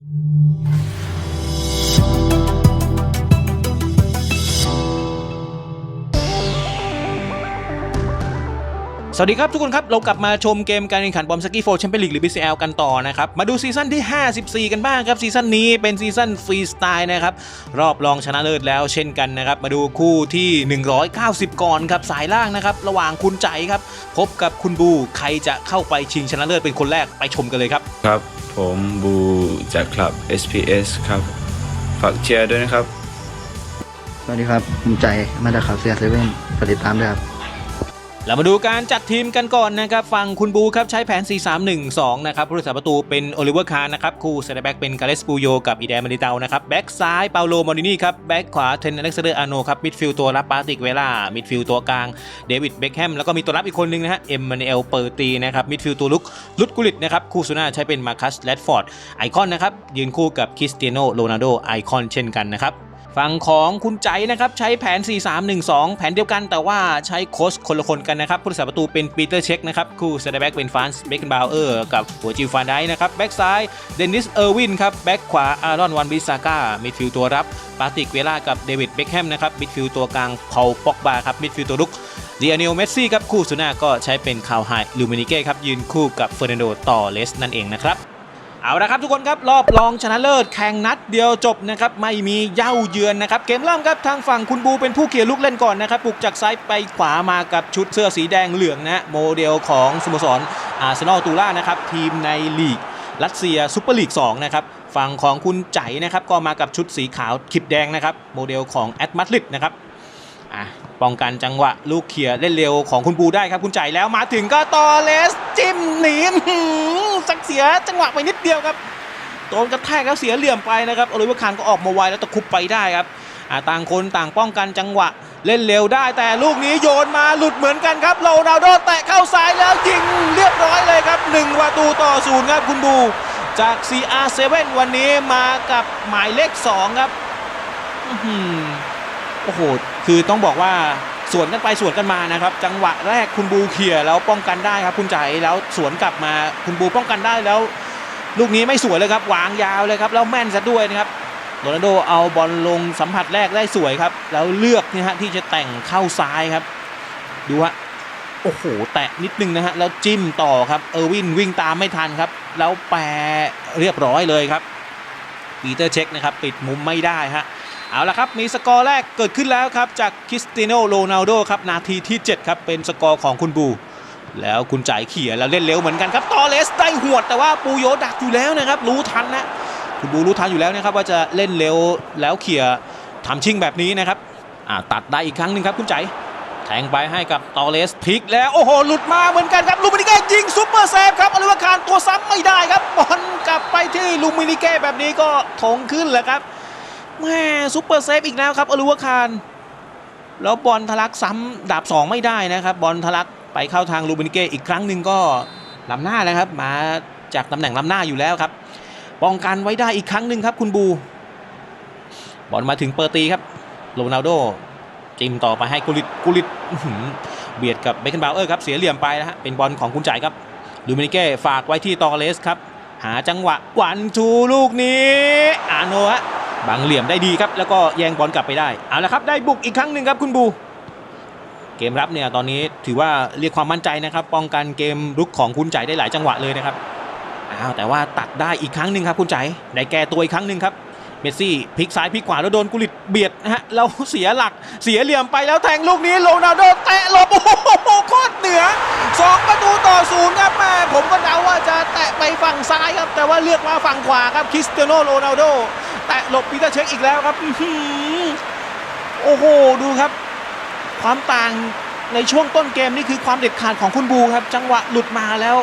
สวัสดีครับทุกคนครับ เรากลับมาชมเกมการแข่งขันบอมสกี้โฟร์แชมเปี้ยนลีกหรือ BCL กันต่อนะครับ มาดูซีซั่นที่ 54 กันบ้างครับ ซีซั่นนี้เป็นซีซั่นฟรีสไตล์นะครับ รอบรองชนะเลิศแล้วเช่นกันนะครับ มาดูคู่ที่ 190 ก่อนครับ สายล่างนะครับ ระหว่างคุณใจครับ พบกับคุณบู ใครจะเข้าไปชิงชนะเลิศเป็นคนแรกไปชมกันเลยครับ ครับ ผมบู จากคลับ SPS ครับ ฝากเชียร์ด้วยนะครับ สวัสดีครับผมใจมาจากข่าวเซียเซเว่นฝากติดตามด้วยครับ เรามาดูการจัดทีมกันก่อนนะครับฝั่งคุณบูครับใช้แผน 4-3-1-2 นะครับผู้รักษาประตูเป็นโอลิเวอร์คาร์นะครับคู่เซนเตอร์แบ็กเป็นกาเลสปูโยกับอีแดนมาริเตานะครับแบ็กซ้ายเปาโลมอรินีครับแบ็กขวาเทนอเล็กซานเดอร์อาโนครับมิดฟิลด์ตัวรับปาติกเวล่ามิดฟิลด์ตัวกลางเดวิดเบ็คแฮมแล้วก็มีตัวรับอีกคนนึงนะฮะเอ็มมานูเอลเปอร์ตีนะครับมิดฟิลด์ตัวลุกลุดกุลิตนะครับคู่สุน่าใช้เป็นมาคัสแรดฟอร์ดไอคอนนะครับยืนคู่กับคริสเตียโนโรนัลโดไอคอนเช่นกันนะครับ ฝั่งของคุณใจนะครับใช้แผน 4-3-1-2 แผนเดียวกันแต่ว่าใช้โค้ชคนละคนกันนะครับผู้รักษาประตูเป็นปีเตอร์เช็คนะครับคู่เซนเตอร์แบ็กเป็นฟรานซ์เบคเกนบาวเออร์กับหัวจิวฟานได้นะครับแบ็กซ้ายเดนิสเออร์วินครับแบ็กขวาอารอนวันบิซาก้ามิดฟิลด์ตัวรับปาติกเวล่ากับเดวิดเบคแฮมนะครับมิดฟิลด์ตัวกลางพอลป็อกบาครับมิดฟิลด์ตัวลุกเดียนิโอเมสซี่ครับคู่สุน่าก็ใช้เป็นคาวไฮลูมินิเก้ครับยืนคู่กับเฟอร์นันโดตอเลสนั่นเองนะครับ เอาละครับทุกคนครับรอบรองชนะเลิศแข่งนัดเดียวจบนะครับไม่มีเย่าเยือนนะครับเกมเริ่มครับทางฝั่งคุณบูเป็นผู้เขี่ยลูกเล่นก่อนนะครับปลุกจากซ้ายไปขวามากับชุดเสื้อสีแดงเหลืองนะโมเดลของสโมสรอาร์เซนอลตูล่านะครับทีมในลีกรัสเซียซูเปอร์ลีก2นะครับฝั่งของคุณใจนะครับก็มากับชุดสีขาวขิบแดงนะครับโมเดลของแอดมาดริดนะครับอะ ป้องกันจังหวะลูกเขี่ยเล่นเร็วของคุณบูได้ครับคุณใจแล้วมาถึงก็ตอเลสจิ้มหนีสักเสียจังหวะไปนิดเดียวครับโดนกระแทกแล้วเสียเหลี่ยมไปนะครับโอลิเวอร์คานก็ออกมาไวแล้วตะคุบไปได้ครับต่างคนต่างป้องกันจังหวะเล่นเร็วได้แต่ลูกนี้โยนมาหลุดเหมือนกันครับโรนัลโดแตะเข้าซ้ายแล้วยิงเรียบร้อยเลยครับ1ประตูต่อศูนย์ครับคุณบูจาก CR7 วันนี้มากับหมายเลข 2 ครับโอ้โห คือต้องบอกว่าสวนกันไปสวนกันมานะครับ จังหวะแรกคุณบูเขี่ยแล้วป้องกันได้ครับ คุณใจแล้วสวนกลับมาคุณบูป้องกันได้แล้ว ลูกนี้ไม่สวยเลยครับวางยาวเลยครับแล้วแม่นซะด้วยนะครับโรนัลโดเอาบอลลงสัมผัสแรกได้สวยครับ แล้วเลือกนี่ฮะที่จะแต่งเข้าซ้ายครับ ดูฮะโอ้โหแตะนิดนึงนะฮะแล้วจิ้มต่อครับเออร์วินวิ่งตามไม่ทันครับ แล้วแปรเรียบร้อยเลยครับปีเตอร์เช็คนะครับ ปิดมุมไม่ได้ฮะ เอาละครับมีสกอร์แรกเกิดขึ้นแล้วครับจากคริสตียโนโรนัลโดครับนาทีที่ 7 ครับเป็นสกอร์ของคุณบู แล้วคุณจ่ายเขี่ยแล้วเล่นเร็วเหมือนกันครับตอเลสได้หวดแต่ว่าปูโยดักอยู่แล้วนะครับรู้ทันนะคุณบูรู้ทันอยู่แล้วนะครับว่าจะเล่นเร็วแล้วเขี่ยทำชิงแบบนี้นะครับตัดได้อีกครั้งหนึ่งครับคุณใจแทงไปให้กับตอเลสพลิกแล้วโอ้โหหลุดมาเหมือนกันครับลูมินิเก้ยิงซุปเปอร์เซฟครับอลิวอร์คานตัวซ้ำไม่ได้ครับบอลกลับไปที่ลูมินิเก้แบบนี้ก็ถงขึ้นแหละครับ แม่ซุปเปอร์เซฟอีกแล้วครับอลูวาคารแล้วบอลทะลักซ้ำดาบ 2 ไม่ได้นะครับ บอลทะลักไปเข้าทางลูบินิเกอีกครั้งหนึ่งก็ล้ำหน้าแล้วครับ มาจากตำแหน่งล้ำหน้าอยู่แล้วครับ ป้องกันไว้ได้อีกครั้งหนึ่งครับคุณบู บอลมาถึงเปอร์ตีครับโรนัลโดจิ้มต่อไปให้กุลิตกุลิตเบียดกับเบคเกนบาวเออร์ครับเสียเหลี่ยมไปนะฮะเป็นบอลของคุณจ่ายครับลูมินิเก้ฝากไว้ที่ตอเลสครับหาจังหวะวันทูลูกนี้อาโนฮะ บังเหลี่ยมได้ดีครับ แล้วก็แย่งบอลกลับไปได้เอาละครับได้บุกอีกครั้งหนึ่งครับคุณบู เกมรับเนี่ยตอนนี้ถือว่าเรียกความมั่นใจนะครับ ป้องกันเกมรุกของคุณใจได้หลายจังหวะเลยนะครับอ้าวแต่ว่าตัดได้อีกครั้งหนึ่งครับคุณใจได้แก้ตัวอีกครั้งหนึ่งครับ เมสซี่พลิกซ้ายพลิกขวาแล้วโดนกุลิตเบียดนะฮะเราเสียหลักเสียเหลี่ยมไปแล้วแทงลูกนี้โรนัลโดแตะหลบโอ้โหโคตรเหนือสองประตูต่อศูนย์ครับแม่ผมก็เดาว่าจะแตะไปฝั่งซ้ายครับ แต่ว่าเลือกมาฝั่งขวาครับคริสเตียโนโรนัลโดแตะหลบปีเตอร์เช็คอีกแล้วครับโอ้โหดูครับ ความต่างในช่วงต้นเกมนี่คือความเด็ดขาดของคุณบูครับ จังหวะหลุดมาแล้ว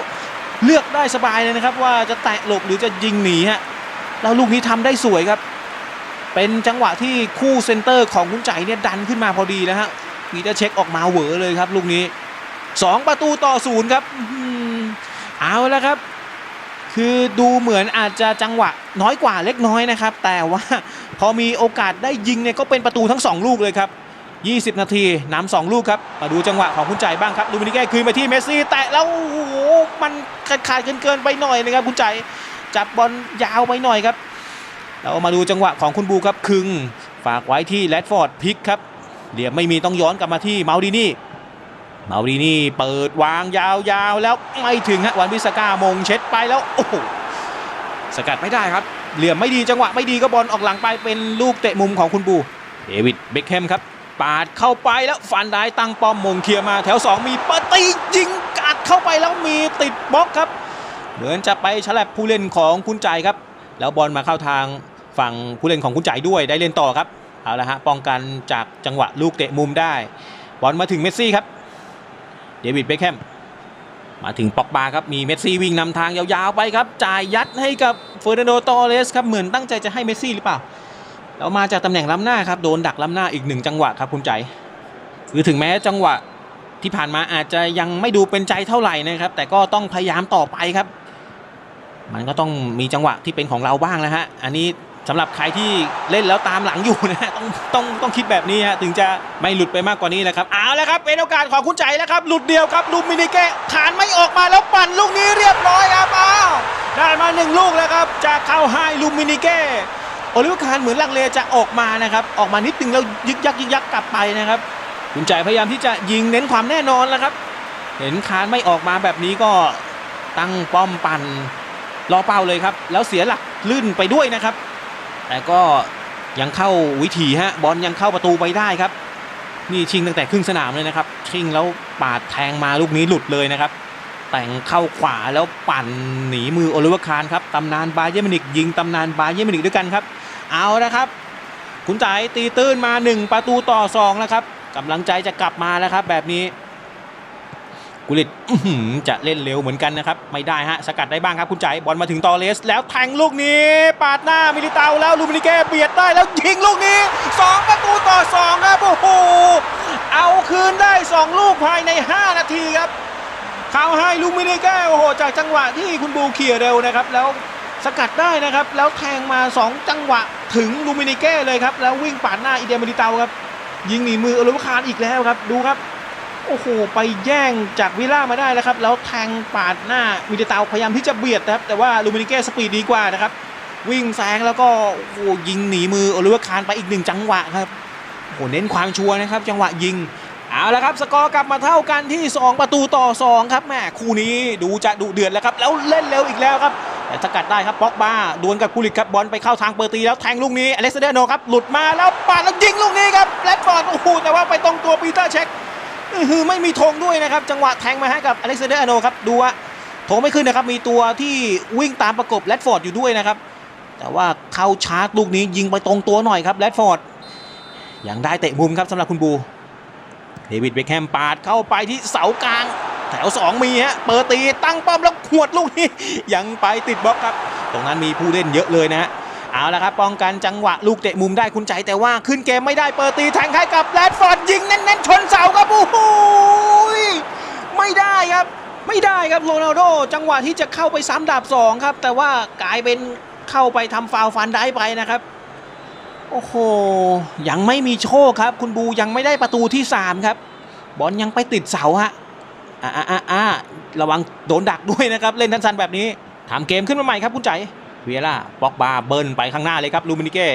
เลือกได้สบายเลยนะครับ ว่าจะแตะหลบหรือจะยิงหนีฮะ แล้วลูกนี้ทำได้สวยครับ เป็นจังหวะที่คู่เซนเตอร์ของคุณใจเนี่ยดันขึ้นมาพอดีแล้วฮะปีเตอร์เช็คออกมาเหวอเลยครับ ลูกนี้สองประตูต่อศูนย์ครับอื้อหือเอาแล้วครับ คือดูเหมือนอาจจะจังหวะน้อยกว่าเล็กน้อยนะครับ แต่ว่าพอมีโอกาสได้ยิงเนี่ยก็เป็นประตูทั้ง 2 ลูกเลยครับ20 นาทีนำสองลูกครับ มาดูจังหวะของคุณใจบ้างครับ ลูมินิเก้คืนไปที่เมสซี่ แตะแล้วโอ้โห มันขาดเกินเกินไปหน่อยนะครับคุณใจ จับบอลยาวไปหน่อยครับ เรามาดูจังหวะของคุณบูครับคึง ฝากไว้ที่แรดฟอร์ดพิกครับเหลี่ยมไม่มีต้องย้อนกลับมาที่เมาดินี่เมาดินี่เปิดวางยาวๆ แล้วไม่ถึงฮะวันวิสก้ามงเช็ดไปแล้วโอ้โหสกัดไม่ได้ครับ เหลี่ยมไม่ดีจังหวะไม่ดีก็บอลออกหลังไปเป็นลูกเตะมุมของคุณบูเดวิดเบคแฮมครับปาดเข้าไปแล้วฟันได้ตั้งป้อมมงเคลียร์มาแถว 2 มีปาตียิงกัดเข้าไปแล้วมีติดบล็อกครับ เหมือนจะไปฉลับผู้เล่นของคุณใจครับ แล้วบอลมาเข้าทางฝั่งผู้เล่นของคุณใจด้วยได้เล่นต่อครับเอาละฮะป้องกันจากจังหวะลูกเตะมุมได้ บอลมาถึงเมสซี่ครับเดวิดเบคแฮมมาถึงปอกบาครับมีเมสซี่วิ่งนำทางยาวๆไปครับจ่ายยัดให้กับเฟอร์นันโดตอเรสครับเหมือนตั้งใจจะให้เมสซี่หรือเปล่าแล้วมาจากตำแหน่งล้ำหน้าครับโดนดักล้ำหน้าอีกหนึ่งจังหวะครับคุณใจคือถึงแม้จังหวะที่ผ่านมาอาจจะยังไม่ดูเป็นใจเท่าไหร่นะครับ แต่ก็ต้องพยายามต่อไปครับ มันก็ต้องมีจังหวะที่เป็นของเราบ้างแล้วฮะ อันนี้สำหรับใครที่เล่นแล้วตามหลังอยู่นะฮะต้องต้องต้องคิดแบบนี้ฮะถึงจะไม่หลุดไปมากกว่านี้นะครับเอาแล้วครับเป็นโอกาสของคุณใจแล้วครับ หลุดเดียวครับลูมินิเกะฐานไม่ออกมาแล้วปั่นลูกนี้เรียบร้อยครับอ้าวได้มาหนึ่งลูกแล้วครับจากเข้าไฮลูมินิเกะโอลิเวอร์คานเหมือนลังเลจะออกมานะครับออกมานิดนึงแล้วยึกยักยึกยักกลับไปนะครับคุณใจพยายามที่จะยิงเน้นความแน่นอนแล้วครับ เห็นคานไม่ออกมาแบบนี้ก็ตั้งป้อมปั่น รอเป้าเลยครับ แล้วเสียหลักลื่นไปด้วยนะครับ แต่ก็ยังเข้าวิถีฮะบอลยังเข้าประตูไปได้ครับ นี่ชิงตั้งแต่ครึ่งสนามเลยนะครับชิงแล้วปาดแทงมาลูกนี้หลุดเลยนะครับ แต่งเข้าขวาแล้วปั่นหนีมือโอลิเวอร์คานครับตำนานบาเยมินิกยิงตำนานบาเยมินิกด้วยกันครับ เอาละครับคุณจ๋ายตีตื้นมา 1 ประตูต่อ2แล้วครับกำลังใจจะกลับมาแล้วครับแบบนี้ กุลิตจะเล่นเร็วเหมือนกันนะครับ ไม่ได้ฮะ สกัดได้บ้างครับคุณจ๋ายบอลมาถึงตอเลส แล้วแทงลูกนี้ ปาดหน้ามิลิเตาแล้วลูมินิเก้เบียดได้แล้วยิงลูกนี้ 2 ประตูต่อ 2 ครับ โอ้โห เอาคืนได้ 2 ลูกภายใน 5 นาทีครับเขาให้ลูมินิเก้โอ้โห จากจังหวะที่คุณบูเขี่ยเร็วนะครับ แล้วสกัดได้นะครับ แล้วแทงมา 2 จังหวะถึงลูมินิเก้เลยครับ แล้ววิ่งปาดหน้าอีเดียมิลิเตาครับ ยิงหนีมืออลุคานอีกแล้วครับ ดูครับ โอ้โหไปแย่งจากวิล่ามาได้แล้วครับ แล้วแทงปาดหน้ามิลิเตาพยายามที่จะเบียดนะครับ แต่ว่าลูมินิเก้สปีดดีกว่านะครับ วิ่งแซงแล้วก็โอ้โหยิงหนีมือโอลิเวอร์คานไปอีกหนึ่งจังหวะครับโอ้โหเน้นความชัวร์นะครับ จังหวะยิงเอาละครับสกอร์กลับมาเท่ากันที่ 2 ประตูต่อ 2 ครับแม่คู่นี้ดูจะดุเดือดแล้วครับแล้วเล่นเร็วอีกแล้วครับแต่สกัดได้ครับบ็อกบาดวลกับกุลิตครับบอลไปเข้าทางเปอร์ตีแล้วแทงลูกนี้อเล็กซานเดอร์โนครับหลุดมาแล้วปาดแล้วยิงลูกนี้ครับแรดฟอร์ดโอ้โหแต่ว่าไปตรงตัวปีเตอร์เช็คือไม่มีธงด้วยนะครับ จังหวะแทงมาให้กับอเล็กซานเดอร์อโนครับดูว่าธงไม่ขึ้นนะครับ มีตัวที่วิ่งตามประกบแรดฟอร์ดอยู่ด้วยนะครับ แต่ว่าเข้าชาร์จลูกนี้ยิงไปตรงตัวหน่อยครับแรดฟอร์ดยังได้เตะมุมครับสำหรับคุณบูเดวิดเบคแฮมปาดเข้าไปที่เสากลาง แถว 2 มีฮะเปิดตีตั้งป้อมแล้วขวดลูกนี้ ยังไปติดบล็อกครับ ตรงนั้นมีผู้เล่นเยอะเลยนะฮะ เอาละครับป้องกันจังหวะลูกเตะมุมได้คุณใจแต่ว่าขึ้นเกมไม่ได้เปิดตีแทงให้กับแรดฟอร์ดยิงเน้นๆชนเสาครับโอ้โหยไม่ได้ครับ ไม่ได้ครับโรนัลโดจังหวะที่จะเข้าไปซ้ำดาบสองครับ แต่ว่ากลายเป็นเข้าไปทำฟาวล์ฟันได้ไปนะครับ โอ้โหยังไม่มีโชคครับ คุณบูยังไม่ได้ประตูที่ 3 ครับบอลยังไปติดเสาฮะอ่าอ่าอ่าอ่าระวังโดนดักด้วยนะครับ เล่นทันซันแบบนี้ทำเกมขึ้นมาใหม่ครับคุณใจ เวียร่าป็อกบาเบิร์นไปข้างหน้าเลยครับลูมินิเก้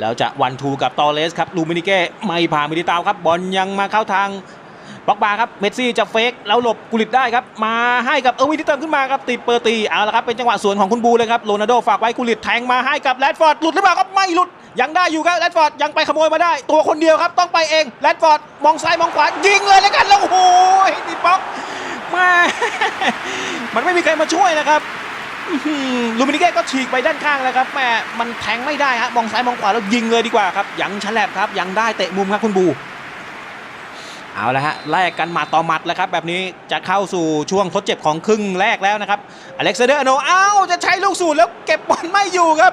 แล้วจะวันทูกับตอเลสครับลูมินิเก้ไม่ผ่านมิลิตาวครับบอลยังมาเข้าทางป็อกบาครับเมสซี่จะเฟกแล้วหลบกุลิตได้ครับมาให้กับเออวินที่เติมขึ้นมาครับติดเปอร์ตีเอาละครับเป็นจังหวะสวนของคุณบูเลยครับโรนัลโดฝากไว้กุลิตแทงมาให้กับแรดฟอร์ดหลุดหรือเปล่าครับไม่หลุดยังได้อยู่ครับแรดฟอร์ดยังไปขโมยมาได้ ตัวคนเดียวครับต้องไปเองแรดฟอร์ดมองซ้ายมองขวายิงเลยแล้วกันแล้วโอ้โหติดบล็อกแมามันไม่มีใครมาช่วยนะครับ ลูมินิเก้ก็ฉีกไปด้านข้างแล้วครับแม่มันแทงไม่ได้ฮะมองซ้ายมองขวาแล้วยิงเลยดีกว่าครับยังฉลับครับยังได้เตะมุมครับคุณบู เอาละฮะแลกกันหมัดต่อหมัดแล้วครับ แบบนี้จะเข้าสู่ช่วงทดเจ็บของครึ่งแรกแล้วนะครับอเล็กซานเดอร์โนอ้าวจะใช้ลูกสูตรแล้วเก็บบอลไม่อยู่ครับ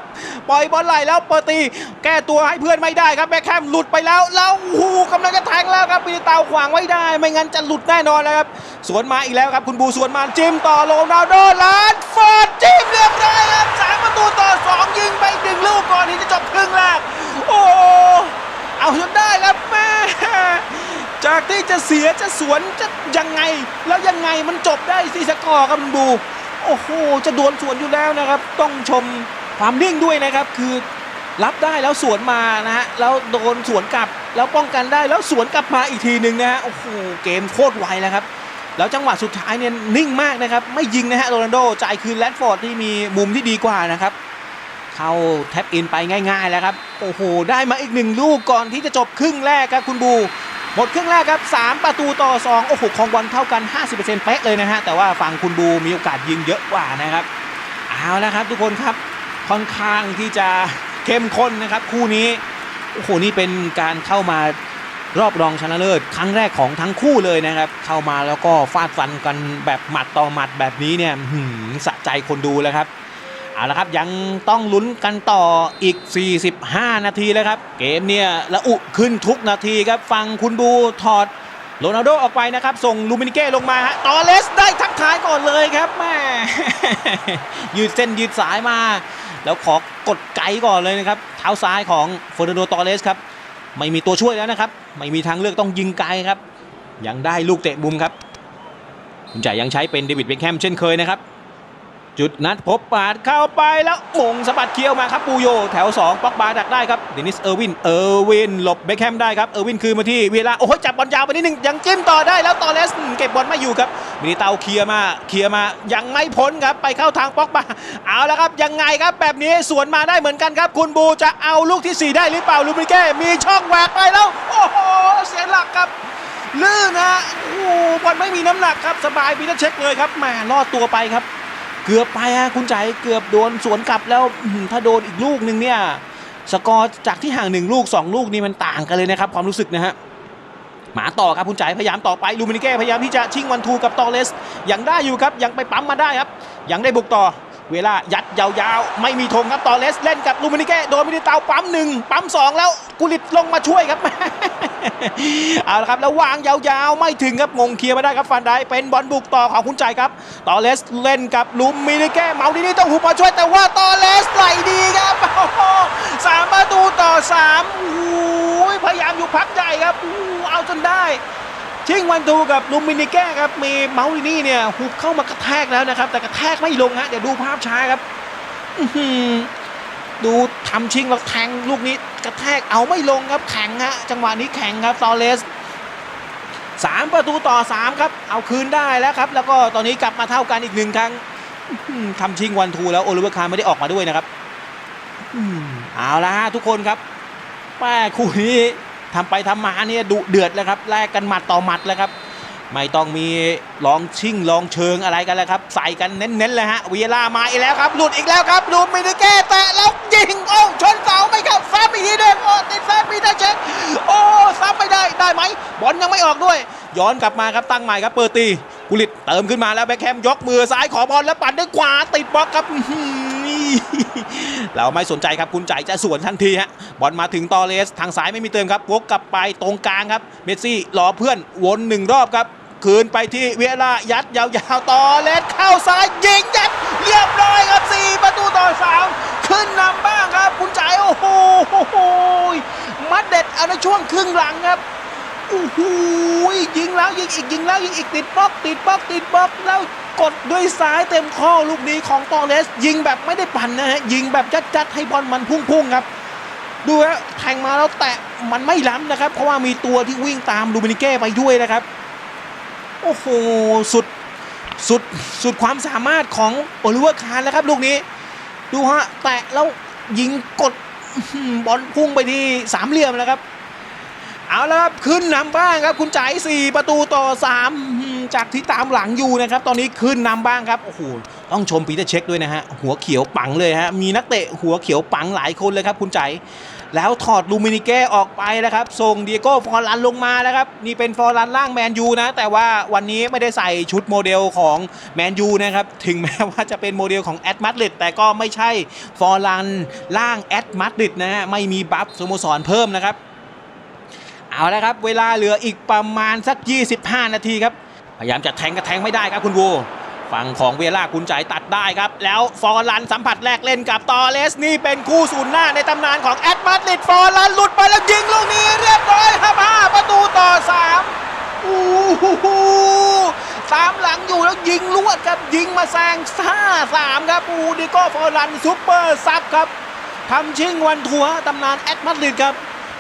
ปล่อยบอลไหลแล้วเปิดตี แก้ตัวให้เพื่อนไม่ได้ครับแบ็คแฮมหลุดไปแล้ว แล้วโอ้โหกำลังจะแทงแล้วครับปีเตาขวางไว้ได้ ไม่งั้นจะหลุดแน่นอนแล้วครับสวนมาอีกแล้วครับคุณบูสวนมาจิ้มต่อโรนัลโดลานฟอร์ดจิ้มเรียบร้อยครับสามประตูต่อสองยิงไปหนึ่งลูกก่อนที่จะจบครึ่งแรกโอ้เอาจนได้ครับแม่ จากที่จะเสียจะสวนจะยังไง แล้วยังไงมันจบได้ซีสกอร์ครับคุณบู โอ้โห จะดวลสวนอยู่แล้วนะครับ ต้องชมความนิ่งด้วยนะครับ คือรับได้แล้วสวนมานะฮะแล้วโดนสวนกลับ แล้วป้องกันได้แล้วสวนกลับมาอีกทีหนึ่งนะฮะโอ้โหเกมโคตรไวแล้วครับ แล้วจังหวะสุดท้ายเนี่ยนิ่งมากนะครับ ไม่ยิงนะฮะโรนัลโดจ่ายคืนแรดฟอร์ดที่มีมุมที่ดีกว่านะครับเข้าแท็บอินไปง่าย ๆ แล้วครับ โอ้โห ได้มาอีกหนึ่งลูกก่อนที่จะจบครึ่งแรกครับคุณบู หมดครึ่งแรกครับ 3 ประตูต่อ 2 โอ้โหครองบอลเท่ากัน 50%เป๊ะเลยนะฮะ แต่ว่าฝั่งคุณบูมีโอกาสยิงเยอะกว่านะครับ เอาละครับทุกคนครับ ค่อนข้างที่จะเข้มข้นนะครับ คู่นี้ โอ้โห นี่เป็นการเข้ามารอบรองชนะเลิศครั้งแรกของทั้งคู่เลยนะครับ เข้ามาแล้วก็ฟาดฟันกันแบบหมัดต่อหมัดแบบนี้เนี่ยหือสะใจคนดูแล้วครับ เอาละครับยังต้องลุ้นกันต่ออีก 45 นาทีแล้วครับ เกมเนี่ยละอุขึ้นทุกนาทีครับฟังคุณบูถอดโรนัลโดออกไปนะครับ ส่งลูมินิเก้ลงมาฮะตอเลสได้ทักทายก่อนเลยครับแม่ยืดเส้นยืดสายมา แล้วขอกดไกก่อนเลยนะครับ เท้าซ้ายของเฟอร์นันโดตอเลสครับ ไม่มีตัวช่วยแล้วนะครับ ไม่มีทางเลือกต้องยิงไกลครับ ยังได้ลูกเตะมุมครับคุณจ่ายยังใช้เป็นเดวิดเบคแฮมเช่นเคยนะครับ จุดนัดพบปาดเข้าไปแล้วมงสะบัดเคี้ยวมาครับปูโย แถว2ป๊อกบาดักได้ครับเดนิสเออร์วินเออร์วินหลบเบคแฮมได้ครับเออร์วินคืนมาที่เวลาโอ้โหจับบอลยาวไปนิดนึงยังจิ้มต่อได้แล้วตอเลสเก็บบอลไม่อยู่ครับมินิเตาเคลียร์มาเคลียร์มายังไม่พ้นครับไปเข้าทางป๊อกบาเอาแล้วครับยังไงครับแบบนี้สวนมาได้เหมือนกันครับ คุณบูจะเอาลูกที่ 4 ได้หรือเปล่าลูมิเก้มีช่องแหวกไปแล้วโอ้โหเสียหลักครับลื่นนะโอ้บอลไม่มีน้ำหนักครับสบายปีเตอร์เช็คเลยครับแหมรอดตัวไปครับ เกือบไปฮะคุณใจเกือบโดนสวนกลับแล้วถ้าโดนอีกลูกหนึ่งเนี่ยสกอร์จากที่ห่างหนึ่งลูก 2 ลูกนี่มันต่างกันเลยนะครับความรู้สึกนะฮะหมาต่อครับคุณใจพยายามต่อไปลูมินิเก้พยายามที่จะชิงวันทูกับตอเลสยังได้อยู่ครับยังไปปั๊มมาได้ครับ ยังได้บุกต่อ เวลายัดยาวๆ ไม่มีธงครับตอเลสเล่นกับลูมินิเก้โดนมินิเตาปั๊มหนึ่งปั๊มสองแล้วกุลิตลงมาช่วยครับเอาละครับแล้ววางยาวๆ ไม่ถึงครับงงเคลียร์มาได้ครับฟันได้เป็นบอลบุกต่อของคุณใจครับตอเลสเล่นกับลูมินิเก้เมาดินี่ต้องหุบมาช่วยแต่ว่าตอเลสไหลดีครับสามประตูต่อสามโอ้โหพยายามอยู่พักใหญ่ครับเอาจนได้ ชิงวันทูกับลูมินิแก้ครับ มีเมาลินี่เนี่ยหุบเข้ามากระแทกแล้วนะครับ แต่กระแทกไม่ลงฮะเดี๋ยวดูภาพช้าครับดูทำชิงแล้วแทงลูกนี้กระแทกเอาไม่ลงครับแข็งฮะจังหวะนี้แข็งครับตอเลสสามประตูต่อสามครับเอาคืนได้แล้วครับ แล้วก็ตอนนี้กลับมาเท่ากันอีกหนึ่งครั้งทำชิงวันทูแล้วโอลิเวอร์คาร์ไม่ได้ออกมาด้วยนะครับเอาละฮะทุกคนครับแป้คู่นี้ ทำไปทำมาเนี่ยดุเดือดแล้วครับแลกกันหมัดต่อหมัดแล้วครับไม่ต้องมีลองชิ่งลองเชิงอะไรกันแล้วครับ ใส่กันเน้นๆเลยฮะเวีล่ามาอีกแล้วครับหลุดอีกแล้วครับหลุดไม่ได้แก้แตะแล้วยิงโอ้ชนเสาไม่เข้าซ้ำอีกทีหนึ่งโอ้ติดซ้ำปีเตอร์เช็คโอ้ซ้ำไม่ได้ได้ไหมบอลยังไม่ออกด้วย ย้อนกลับมาครับตั้งใหม่ครับเปิดตีกุลิตเติมขึ้นมาแล้วแบ็คแฮมยกมือซ้ายขอบอลแล้วปั่นด้วยขวาติดบล็อกครับ เราไม่สนใจครับคุณใจจะสวนทันทีฮะบอลมาถึงตอเลส ทางซ้ายไม่มีเติมครับวกกลับไปตรงกลางครับ เมสซี่รอเพื่อนวนหนึ่งรอบครับ คืนไปที่เวลายัดยาวๆตอเลสเข้าซ้ายยิงยัดเรียบร้อยครับ 4 ประตูต่อ 3 ขึ้นนำบ้างครับ คุณใจโอ้โหมัดเด็ดเอาในช่วงครึ่งหลังครับโอ้โหยิงแล้วยิงอีกยิงแล้วยิงอีกติดบล็อกติดบล็อกติดบล็อกแล้ว กดด้วยซ้ายเต็มข้อลูกนี้ของตองเลสยิงแบบไม่ได้ปั่นนะฮะยิงแบบจัดๆให้บอลมันพุ่งๆครับดูฮะแทงมาแล้วแตะมันไม่ล้ำนะครับ เพราะว่ามีตัวที่วิ่งตามลูมินิเก้ไปด้วยนะครับ โอ้โหสุดสุดสุดความสามารถของโอลิเวอร์คาร์แล้วครับ ลูกนี้ ดูฮะแตะแล้วยิงกดบอลพุ่งไปที่สามเหลี่ยมแล้วครับ เอาละครับ ขึ้นนำบ้างครับ คุณจ่าย4ประตูต่อ3อืม จากที่ตามหลังอยู่นะครับ ตอนนี้ขึ้นนำบ้างครับโอ้โหต้องชมปีเตอร์เช็คด้วยนะฮะหัวเขียวปังเลยฮะมีนักเตะหัวเขียวปังหลายคนเลยครับคุณใจ แล้วถอดลูมินิเก้ออกไปนะครับส่งเดียโก้ฟอร์ลันลงมานะครับนี่เป็นฟอร์ลันล่างแมนยูนะ แต่ว่าวันนี้ไม่ได้ใส่ชุดโมเดลของแมนยูนะครับถึงแม้ว่าจะเป็นโมเดลของแอดมาดริดแต่ก็ไม่ใช่ฟอร์ลันล่างแอดมาดริดนะฮะไม่มีบัฟสโมสรเพิ่มนะครับเอาละครับ เวลาเหลืออีกประมาณสัก 25 นาทีครับ พยายามจะแทงก็แทงไม่ได้ครับคุณวูฝั่งของเวล่าคุณจ่ายตัดได้ครับ แล้วฟอร์ลันสัมผัสแรกเล่นกับตอเลสนี่เป็นคู่ศูนย์หน้าในตำนานของแอดมาดริดฟอร์ลันหลุดไปแล้วยิงลูกนี้เรียบร้อยครับ5ประตูต่อ3อู้หูหูตามหลังอยู่แล้วยิงลวดครับยิงมาแซง5 3ครับอูดิโก้ฟอร์ลันซุปเปอร์ซับครับทำชิงวันทัวร์ตำนานแอดมาดริดครับ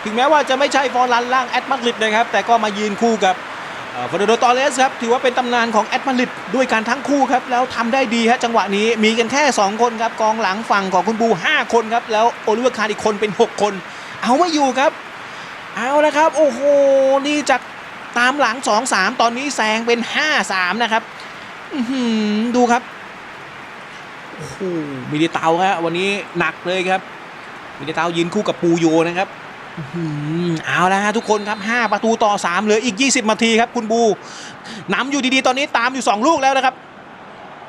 ถึงแม้ว่าจะไม่ใช่ฟอร์ลันล่างแอดมาดริดนะครับแต่ก็มายืนคู่กับ ฟอร์โดตอเลสครับถือว่าเป็นตำนานของแอดมาดริดด้วยการทั้งคู่ครับแล้วทำได้ดีฮะจังหวะนี้มีกันแค่ 2 คนครับกองหลังฝั่งของคุณบู 5 คนครับแล้วโอลิเวอร์คาร์อีกคนเป็น 6 คน เอาไม่อยู่ครับ เอาละครับ โอ้โหนี่จากตามหลัง 2-3 ตอนนี้แซงเป็น 5-3 นะครับดูครับโอ้โหมิดิเตาครับวันนี้หนักเลยครับมิดิเตายืนคู่กับปูโยนะครับ เอาและฮะทุกคนครับ 5 ประตูต่อ 3 เหลืออีก 20นาทีครับคุณบูนำอยู่ดีๆ ตอนนี้ตามอยู่ 2 ลูกแล้วนะครับ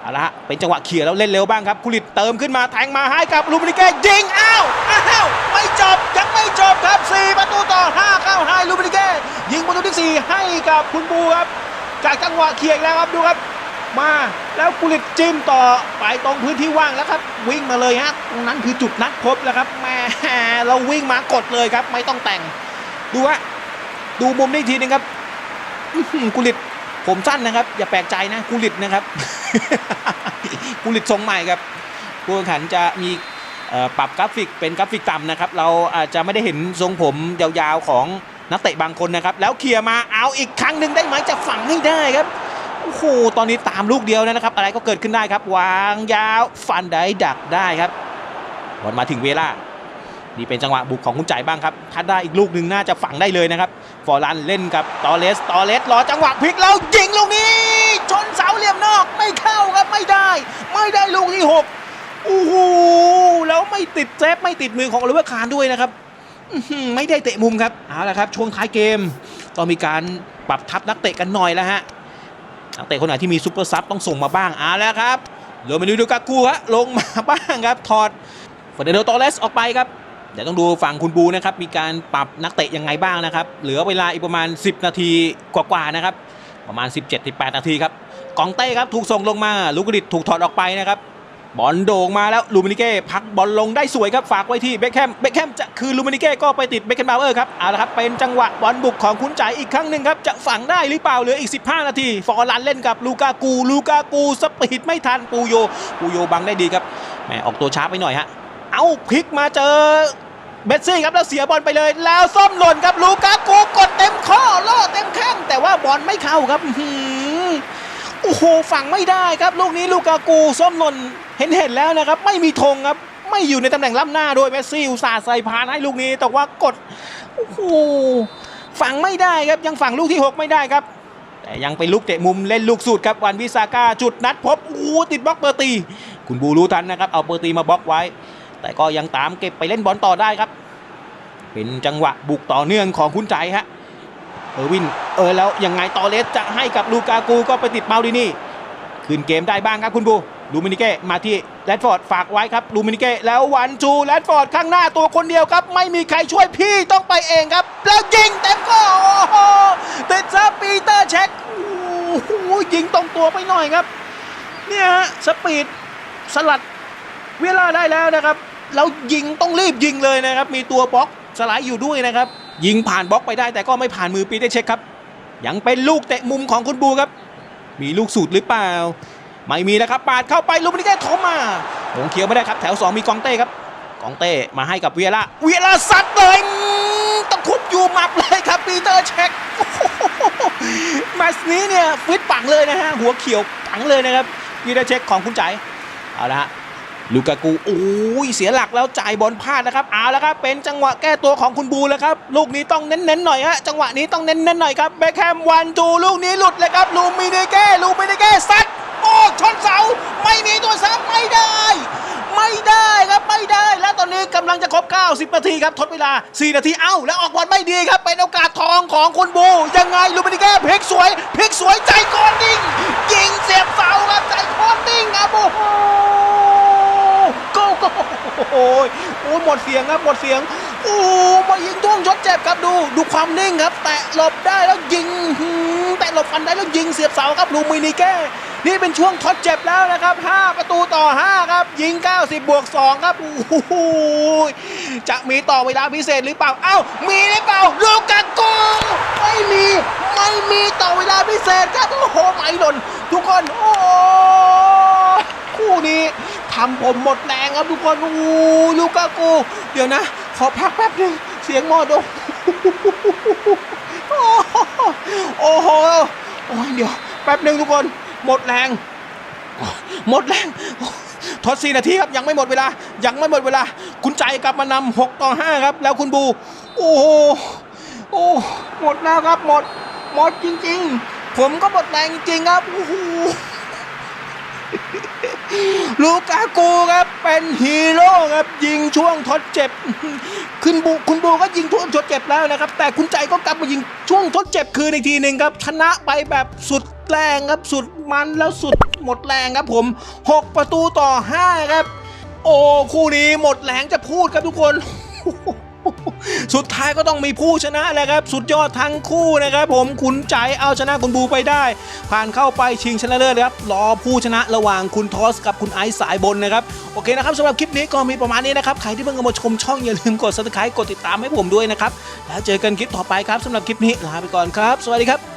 เอาละฮะเป็นจังหวะเขี่ยแล้วเล่นเร็วบ้างครับคุริตเติมขึ้นมาแทงมาให้กับลูมินิเก้ยิงอ้าวอ้าวไม่จบยังไม่จบครับ 4 ประตูต่อ 5 เข้าให้ลูมินิเก้ยิงประตูที่ 4 ให้กับคุณบูครับ จากจังหวะเขี่ยแล้วครับดูครับ มา แล้วกุลิตจิ้มต่อไปตรงพื้นที่ว่างแล้วครับ วิ่งมาเลยฮะตรงนั้นคือจุดนัดพบแล้วครับแหม่เราวิ่งมากดเลยครับ ไม่ต้องแต่ง ดูฮะดูมุมนี้อีกทีนึงครับกุลิตผมสั้นนะครับ อย่าแปลกใจนะกุลิตนะครับกุลิตทรงใหม่ครับผู้แข่งขันจะมีปรับกราฟิกเป็นกราฟิกต่ำนะครับ เราอาจจะไม่ได้เห็นทรงผมยาวๆของนักเตะบางคนนะครับ แล้วเคลียร์มาเอาอีกครั้งหนึ่งได้ไหมจะฝังให้ได้ครับ โอ้โหตอนนี้ตามลูกเดียวนะครับ อะไรก็เกิดขึ้นได้ครับ วางยาวฟันได้ดักได้ครับบอลมาถึงเวล่านี่เป็นจังหวะบุกของคุณจ่ายบ้างครับถ้าได้อีกลูกหนึ่งน่าจะฝังได้เลยนะครับ ฟอร์ลันเล่นกับตอเลสตอเลสรอจังหวะพลิกแล้วยิงลูกนี้ ชนเสาเหลี่ยมนอกไม่เข้าครับไม่ได้ ไม่ได้ลูกที่หกโอ้โหแล้วไม่ติดเซฟไม่ติดมือของโอลิเวอร์คาร์ด้วยนะครับไม่ได้เตะมุมครับเอาละครับช่วงท้ายเกมต้องมีการปรับทับนักเตะกันหน่อยแล้วฮะ นักเตะคนไหนที่มีซูเปอร์ซับต้องส่งมาบ้างเอาแล้วครับโรเมนูดูกากูฮะลงมาบ้างครับถอดฟอร์เดโนโตเลสออกไปครับเดี๋ยวต้องดูฝั่งคุณบูนะครับมีการปรับนักเตะยังไงบ้างนะครับ เหลือเวลาอีกประมาณ 10 นาทีกว่าๆนะครับ ประมาณ 17-18 นาทีครับกองเต้ครับถูกส่งลงมาลูกกริดถูกถอดออกไปนะครับ บอลโด่งมาแล้วลูมินิเก้พักบอลลงได้สวยครับฝากไว้ที่เบคแฮมเบคแฮมจะคืนลูมินิเก้ก็ไปติดเบคแฮมบาวเออร์ครับเอาละครับเป็นจังหวะบอลบุกของคุณจ่ายอีกครั้งหนึ่งครับจะฝังได้หรือเปล่าเหลืออีก 15 นาที ฟอร์ลันเล่นกับลูกากูลูกากูสปีดไม่ทันปูโยปูโยบังได้ดีครับแหมออกตัวช้าไปหน่อยฮะเอาพลิกมาเจอเบสซี่ครับแล้วเสียบอลไปเลย แล้วส้มหล่นครับลูกากูกดเต็มข้อล่อเต็มแข้งแต่ว่าบอลไม่เข้าครับ โอ้โหฝังไม่ได้ครับ ลูกนี้ลูกากูส้มหล่นเห็นเห็นแล้วนะครับ ไม่มีธงครับ ไม่อยู่ในตำแหน่งล้ำหน้าโดยเมสซี่อุตส่าห์ใส่พานให้ลูกนี้ แต่ว่ากดโอ้โหฝังไม่ได้ครับยังฝังลูกที่ 6 ไม่ได้ครับ แต่ยังเป็นลูกเตะมุมเล่นลูกสูตรครับวันวิสาก้าจุดนัดพบโอ้ติดบล็อกเปอร์ตี คุณบูรู้ทันนะครับ เอาเปอร์ตีมาบล็อกไว้ แต่ก็ยังตามเก็บไปเล่นบอลต่อได้ครับ เป็นจังหวะบุกต่อเนื่องของคุณใจฮะ เออวินเออแล้วยังไงตอเลสจะให้กับลูกากูก็ไปติดเมาดินี่คืนเกมได้บ้างครับคุณบูลูมินิเก้มาที่แรดฟอร์ดฝากไว้ครับลูมินิเก้แล้ววันจูแรดฟอร์ดข้างหน้าตัวคนเดียวครับ ไม่มีใครช่วยพี่ต้องไปเองครับ แล้วยิงเต็มก็โอ้โหติดซะปีเตอร์เช็คโอ้โหยิงตรงตัวไปหน่อยครับ เนี่ยฮะสปีดสลัดเวลาได้แล้วนะครับแล้วยิงต้องรีบยิงเลยนะครับ มีตัวบล็อก ไลด์อยู่ด้วยนะครับ ยิงผ่านบล็อกไปได้แต่ก็ไม่ผ่านมือปีเตอร์เช็คครับ ยังเป็นลูกเตะมุมของคุณบูครับ มีลูกสูตรหรือเปล่า ไม่มีนะครับ ปาดเข้าไปลูกนี้แค่ถมมาหงเขียวไม่ได้ครับ แถว 2 มีกองเต้ครับ กองเต้มาให้กับเวียร่าเวียร่าซัดเลยต้องคุบอยู่มับเลยครับปีเตอร์เช็คแมตช์นี้เนี่ยฟิตปังเลยนะฮะหัวเขียวปังเลยนะครับปีเตอร์เช็คของคุณใจเอาละฮะ ลูกากูโอ้ยเสียหลักแล้วจ่ายบอลพลาดนะครับเอาและครับเป็นจังหวะแก้ตัวของคุณบูแล้วครับลูกนี้ต้องเน้นๆหน่อยฮะจังหวะนี้ต้องเน้นๆหน่อยครับเบคแฮมวันจูลูกนี้หลุดเลยครับลูมิเนเก้ลูมิเนเก้ซัดโอ้ชนเสาไม่มีตัวซ้ำไม่ได้ ไม่ได้ครับไม่ได้ แล้วตอนนี้กำลังจะครบ 90 นาทีครับทดเวลา 4 นาทีเอ้า แล้วออกบอลไม่ดีครับเป็นโอกาสทองของคุณบู ยังไงลูมินิเก้พลิกสวยพลิกสวยใจโคนดิงยิงเสียบเสาครับใจโคนดิงครับโอ้โห โอ้ยโอ้ยหมดเสียงครับหมดเสียงโอ้มายิงท่วงชดเจ็บครับดูดูความนิ่งครับ แตะหลบได้แล้วยิงแตะหลบฟันได้แล้วยิงเสียบเสาครับลูมินิเก้นี่เป็นช่วงทดเจ็บแล้วนะครับ 5 ประตูต่อ 5 ครับ ยิง 90 บวก 2 ครับ โอ้โหจะมีต่อเวลาพิเศษหรือเปล่า เอ้า มีหรือเปล่า ลูกาโกไม่มี ไม่มีต่อเวลาพิเศษครับ โอ้โหไหมหล่น ทุกคน โอ้ ทำผมหมดแรงครับทุกคนโอ้ลูกากู เดี๋ยวนะ ขอพักแป๊บหนึงเสียงมอดโอ้โอ้โหโอ้ยเดี๋ยวแป๊บหนึ่งทุกคน หมดแรง หมดแรงทดสี่นาทีครับยังไม่หมดเวลา ยังไม่หมดเวลา คุณใจกลับมานำหกต่อห้าครับ แล้วคุณบู โอ้โหโอ้หมดแล้วครับหมด หมดจริง ๆ ผมก็หมดแรงจริงครับโอ้โห ลูกากูครับเป็นฮีโร่ครับยิงช่วงทดเจ็บคุณบูคุณบูก็ยิงช่วงทดเจ็บแล้วนะครับ แต่คุณใจก็กลับมายิงช่วงทดเจ็บคืนอีกทีหนึ่งครับชนะไปแบบสุดแรงครับสุดมันแล้วสุดหมดแรงครับผม 6 ประตูต่อ 5 ครับ โอ้คู่นี้หมดแรงจะพูดครับทุกคน สุดท้ายก็ต้องมีผู้ชนะแหละครับ สุดยอดทั้งคู่นะครับ ผมคุณใจเอาชนะคุณบูไปได้ ผ่านเข้าไปชิงชนะเลิศครับรอผู้ชนะระหว่างคุณทอสกับคุณไอซ์สายบนนะครับ โอเคนะครับสำหรับคลิปนี้ก็มีประมาณนี้นะครับ ใครที่เพิ่งมาชมช่องอย่าลืมกด subscribe กดติดตามให้ผมด้วยนะครับ แล้วเจอกันคลิปต่อไปครับสำหรับคลิปนี้ลาไปก่อนครับ สวัสดีครับ